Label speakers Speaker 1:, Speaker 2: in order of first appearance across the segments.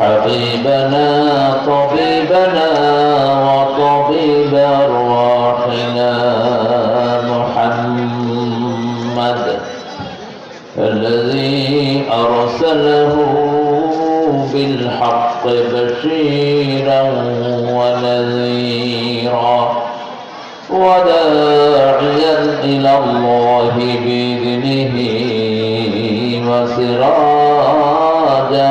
Speaker 1: حبيبنا طبيبنا وطبيب أرواحنا محمد الذي أرسله بالحق بشيرا ونذيرا وداعيا إلى الله بإذنه وسراجا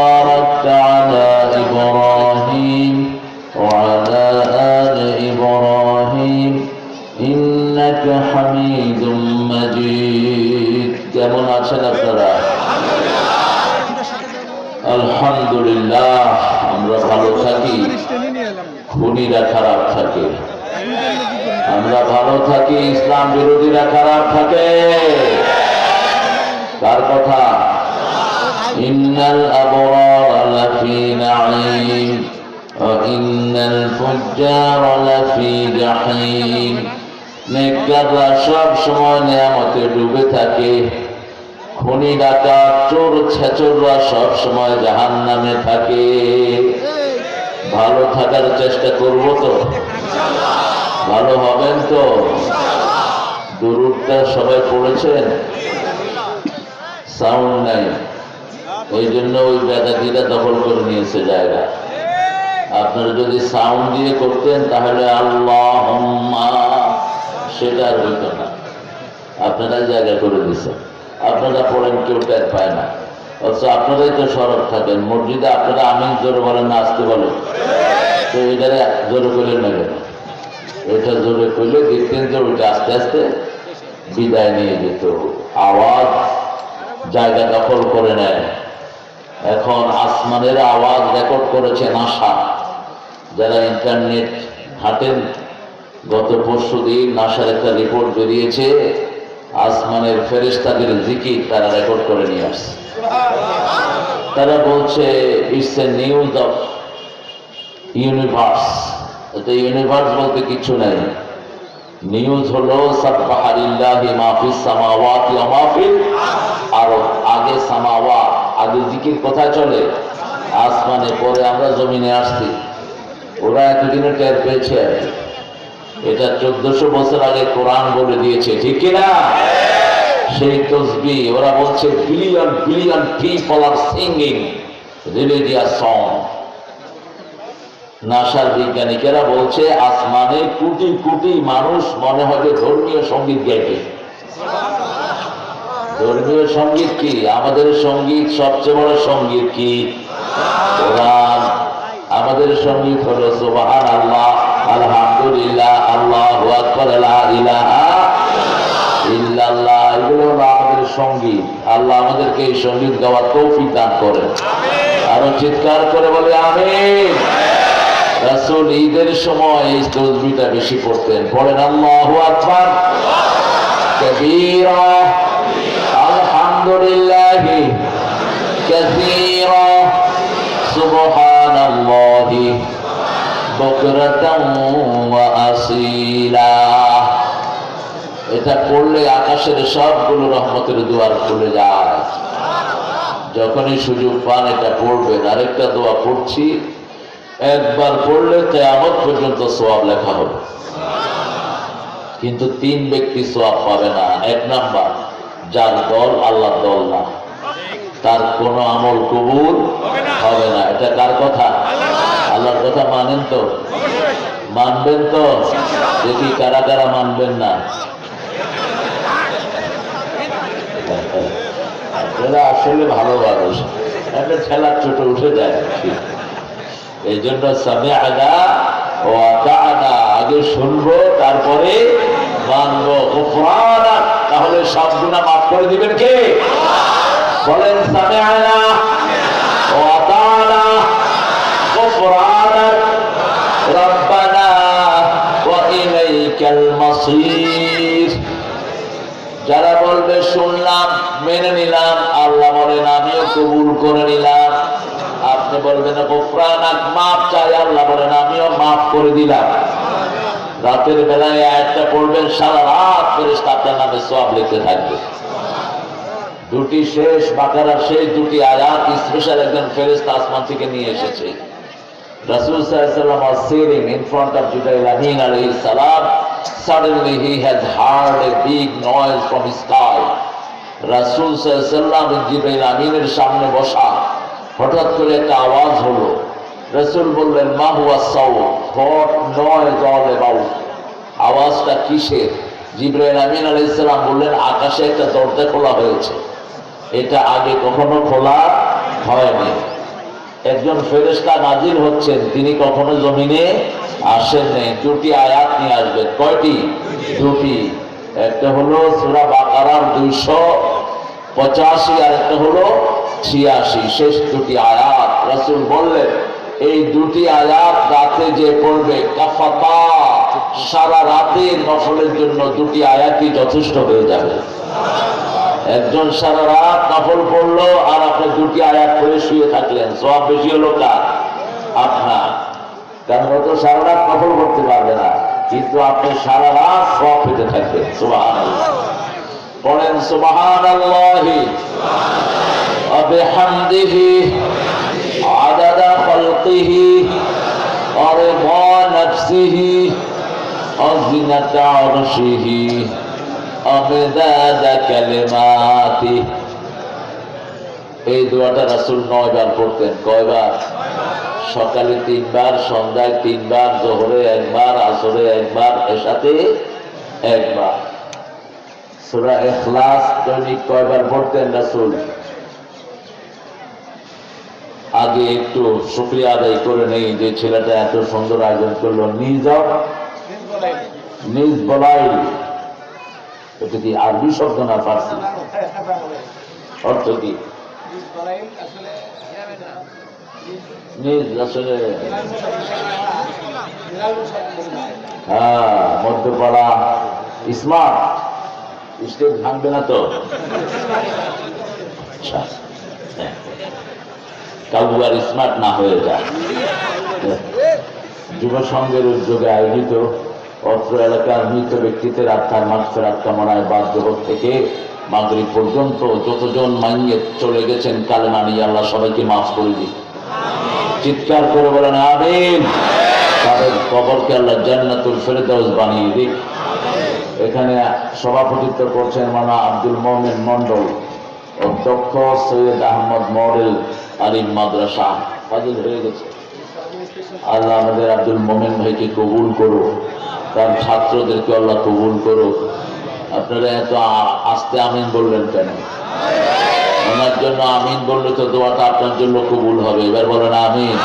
Speaker 1: আছেন আপনারা। আলহামদুলিল্লাহ, আমরা ভালো থাকি। খুনিরা খারাপ থাকে। আমরা ভালো থাকি, ইসলাম বিরোধীরা খারাপ থাকে। তার কথা? সব সময় নিয়ামতে ডুবে থাকে। খুনি ডাকা চোর ছেচররা সব সময় জাহান নামে থাকে। ভালো থাকার চেষ্টা করব তো? ভালো হবেন তো? দুরুদটা সবাই পড়েছেন? সাউন্ড নাই। ওই জন্য ওই বেদাতিরা দখল করে নিয়েছে জায়গা। আপনারা যদি সাউন্ড দিয়ে করতেন, তাহলে আল্লাহ সেটা আর হইত না। আপনারা জায়গা করে দিচ্ছেন আপনারা পড়েন, কেউ টের পায় না। অথচ আপনারাই তো সরব থাকেন। মসজিদে আপনারা আমি জোরে বলেন না, আসতে বলেন। তো এটারে জোরে করে নেবেন এটা জোরে করলে দেখতেন যে ওইটা আস্তে আস্তে বিদায় নিয়ে যেত। আওয়াজ জায়গা দখল করে নেয়। এখন আসমানের আওয়াজ রেকর্ড করেছে নাসা যারা ইন্টারনেট ঘাটেন, গত পরশু দিন নাসার একটা রিপোর্ট বেরিয়েছে আসমানের ফেরেস্তাদের জিকির তারা রেকর্ড করে নিয়ে আসছে। তারা বলছে it's a news of universe universe বলতে কিছু নেই। নিউজ হলো সাবহারিল্লাহি মাফিস সামাওয়াতি ওয়া মাফিল আরদ। আগে সামাওয়াত, আগে জিকির কোথায় চলে? আসমানে, পরে আমরা জমিনে আসছি। ওরা এতদিনে টের পেয়েছে আর। এটা চোদ্দশো বছর আগে কোরআন বলে দিয়েছে, ঠিক কিনা? সেই তসবি, ওরা বলছে billion billion people are singing religious song নাসার বিজ্ঞানিকেরা বলছে, আসমানে কোটি কোটি মানুষ মনে যে ধর্মীয় সংগীত গাইবে। ধর্মীয় সংগীত কি? আমাদের সংগীত সবচেয়ে বড় সংগীত কি? আমাদের সংগীত হলো সুবহান আল্লাহ আলহামদুলিল্লাহ, আল্লাহু আকবার, লা ইলাহা ইল্লাল্লাহ। এগুলো আমাদের সংগীত আল্লাহ আমাদেরকে এই সংগীত গাওয়ার তৌফিক দান করেন। আরও চিৎকার করে বলে আমি রাসুল ঈদের সময় এই তসবিটা বেশি পড়তেন। পড়েন আল্লাহু আকবার। কবীরা। بكرة وأصيلا এটা পড়লে আকাশের সবগুলো রহমতের দুয়ার খুলে যায় যখনই সুযোগ পান এটা পড়বেন আরেকটা দোয়া পড়ছি একবার পড়লে কেয়ামত পর্যন্ত সোয়াব লেখা হবে কিন্তু তিন ব্যক্তি সোয়াব পাবে না এক নাম্বার যার দল আল্লাহর দল না তার কোন আমল কবুল হবে না এটা কার কথা আল্লাহর কথা মানেন তো? মানবেন তো? দেখি কারা কারা মানবেন না। এরা আসলে ভালো মানুষ। একটা ছেলার ছোট উঠে যায়। এই জন্য সামে আগা ও আদা আগে শুনব, তারপরে মানবো। তাহলে সব গুণা মাফ করে দিবেন কে? বলেন সামে আনা ও আদানা যারা বলবে, শুনলাম, মেনে নিলাম। আল্লাহ বলেন, আমিও কবুল করে নিলাম। আপনি বলবেন মাপ চাই। আল্লাহ বলেন, আমিও মাফ করে দিলাম। রাতের বেলায় একটা পড়বেন, সারা রাত ফেরেশতা আপনার নামে সব লিখতে থাকবে। দুটি শেষ, বাকারার শেষ দুটি আয়াত স্পেশাল একজন ফেরেশতা আসমান থেকে নিয়ে এসেছে। Rasul was sitting in front of Jibril Amin alayhi salam. Suddenly he has heard a big noise from the sky. Rasul sallallahu জিব্রাইল আমিনের সামনে বসা। হঠাৎ করে একটা আওয়াজ হলো। রসুল বললেন, মা হুয়া sound what noise all about আওয়াজটা কিসের? জিব্রাইল আমিন আলাইহিস সালাম বললেন, আকাশে একটা দরজা খোলা হয়েছে। এটা আগে কখনো খোলা হয়নি। একজন ফেরেশতা নাজির হচ্ছেন, তিনি কখনো জমিনে আসেন নাই। দুটি আয়াত নিয়ে আসবেন। কয়টি? দুটি। একটা হলো সূরা বাকারার দুইশো পঁচাশি আর একটা হলো ছিয়াশি। শেষ দুটি আয়াত। রাসূল বললেন, এই দুটি আয়াত রাতে যে পড়বে, কাফাতা, সারা রাতে নফলের জন্য দুটি আয়াতই যথেষ্ট হয়ে যাবে। একজন সারা রাত নফল পড়ল আর আপনি দুটি আয়াত করে শুয়ে থাকলেন। সব বেশি হলো কাজ আপনার। কারণ ও তো সারা রাত নফল করতে পারবে না। কিন্তু আপনি সারা রাত সব পেতে থাকবেন। সুবাহ পড়েন সুবাহান আল্লাহি অবেহামদিহি আদাদা খলকিহি। অরে মা নফসিহি। অনসিহি অমেদাদ কালেমাতি এই দোয়াটা রাসূল নয়বার পড়তেন, কয়বার? সকালে তিনবার, সন্ধ্যায় তিনবার, জোহরে একবার, আসরে একবার, এসাতে একবার। সূরা ইখলাস দৈনিক কয়বার পড়তেন রাসূল? আগে একটু শুক্রিয়া আদায় করে নেই যে ছেলেটা এত সুন্দর আয়োজন করল। নিজ নিজ বলাই এটা কি আরবি শব্দ না ফার্সি? অর্থ কি? আসলে হ্যাঁ মধ্যপাড়া। স্মার্ট স্টেজ ভাঙবে না তো? আচ্ছা হ্যাঁ। কাবু আর স্মার্ট না হয়ে যায়। যুব সংঘের উদ্যোগে আয়োজিত অত্র এলাকার মৃত ব্যক্তিদের আত্মার মাঠ ফেরাত কামনায় বাদ জগৎ থেকে মাগরিব পর্যন্ত যতজন মাইয়ে চলে গেছেন কালেমা নিয়ে আল্লাহ সবাইকে মাফ করে দিন। চিৎকার করে বলেন, আমিন। তাদের কবরকে আল্লাহ জান্নাতুল ফেরদাউস বানিয়ে দিক। এখানে সভাপতিত্ব করছেন মানা আব্দুল মোমেন মন্ডল অধ্যক্ষ সৈয়দ আহমদ মডেল আলিম মাদ্রাসা। ফাজিল হয়ে গেছে। আল্লাহ আমাদের আব্দুল মোমেন ভাইকে কবুল করো তার ছাত্রদেরকে আল্লাহ কবুল করুক। আপনারা এত আসতে আমিন বললেন কেন? ওনার জন্য আমিন বললে তো দোয়াটা আপনার জন্য কবুল হবে। এবার বলেন আমিন।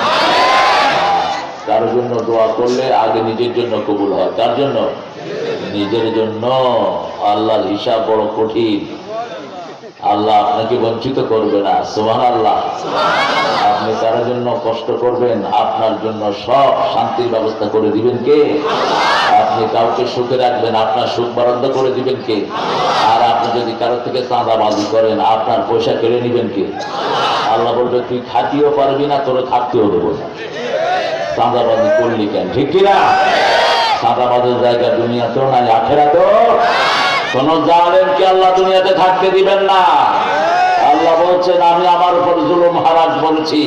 Speaker 1: কারোর জন্য দোয়া করলে আগে নিজের জন্য কবুল হয়? তার জন্য? নিজের জন্য। আল্লাহর হিসাব বড় কঠিন। আল্লাহ আপনাকে বঞ্চিত করবে না সোহান আল্লাহ আপনি কারোর জন্য কষ্ট করবেন? আপনার জন্য সব শান্তির ব্যবস্থা করে দিবেন কে? আপনি কাউকে সুখে রাখবেন আপনার সুখ বরাদ্দ করে দিবেন কে? আর আপনি যদি কারোর থেকে চাঁদাবাজি করেন আপনার পয়সা কেড়ে নিবেন কে? আল্লাহ বলবে তুই খাতিও পারবি না তোর থাকতেও দেবো না। চাঁদাবাজি করলি কেন? ঠিক কিনা? চাঁদাবাজের জায়গা দুনিয়াতেও নাই আখেরাতেও? কোন জালেমকে আল্লাহ দুনিয়াতে থাকতে দিবেন না? আল্লাহ বলছেন, আমি আমার উপর জুলুম হারাম বলেছি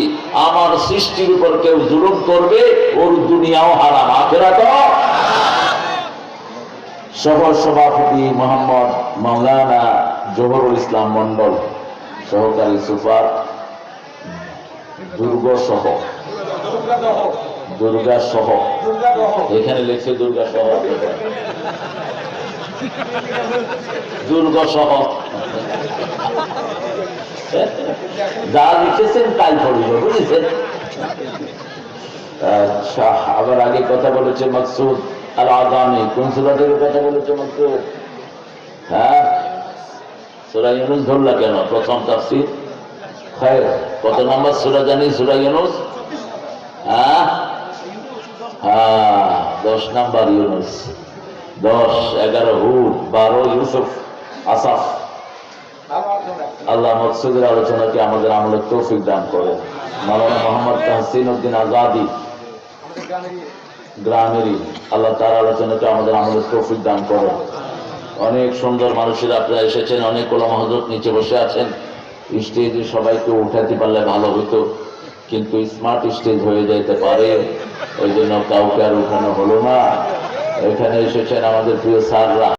Speaker 1: আমার সৃষ্টির উপর কেউ জুলুম করবে, ওর দুনিয়াও হারাম। আখেরাত? সহ সভাপতি মোহাম্মদ মৌলানা জহরুল ইসলাম মন্ডল সহকারী সুপার দুর্গ সহ দুর্গা সহ এখানে লেখছে দুর্গা সহ দুর্গ সহ যা লিখেছেন তাই পড়িব, বুঝেছেন? আচ্ছা আবার আগে কথা বলেছে মকসুদ আর আগামী কোন কথা বলেছে মকসুদ? হ্যাঁ? সুরা ইউনুস ধরলা কেন? প্রথম তাফসির? খায় কত নম্বর সুরা জানি? সুরা ইউনুস? হ্যাঁ? হ্যাঁ দশ নাম্বার ইউনুস। দশ, এগারো, হুদ, বারো, ইউসুফ, আসাফ। আল্লাহ মকসুদের আলোচনাকে আমাদের আমলের তৌফিক দান করে মালানা মোহাম্মদ তাহসিন উদ্দিন আজাদি গ্রামেরই আল্লাহ তার আলোচনাকে আমাদের আমলের তৌফিক দান করে অনেক সুন্দর মানুষের আপনারা এসেছেন, অনেক ওলামা হজরত নিচে বসে আছেন। স্টেজে সবাইকে উঠাতে পারলে ভালো হতো, কিন্তু স্মার্ট স্টেজ হয়ে যেতে পারে। ওই জন্য কাউকে আর উঠানো হলো না। এখানে এসেছেন আমাদের প্রিয় স্যাররা।